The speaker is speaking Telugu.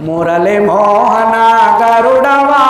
మురళి మోహన గరుడవా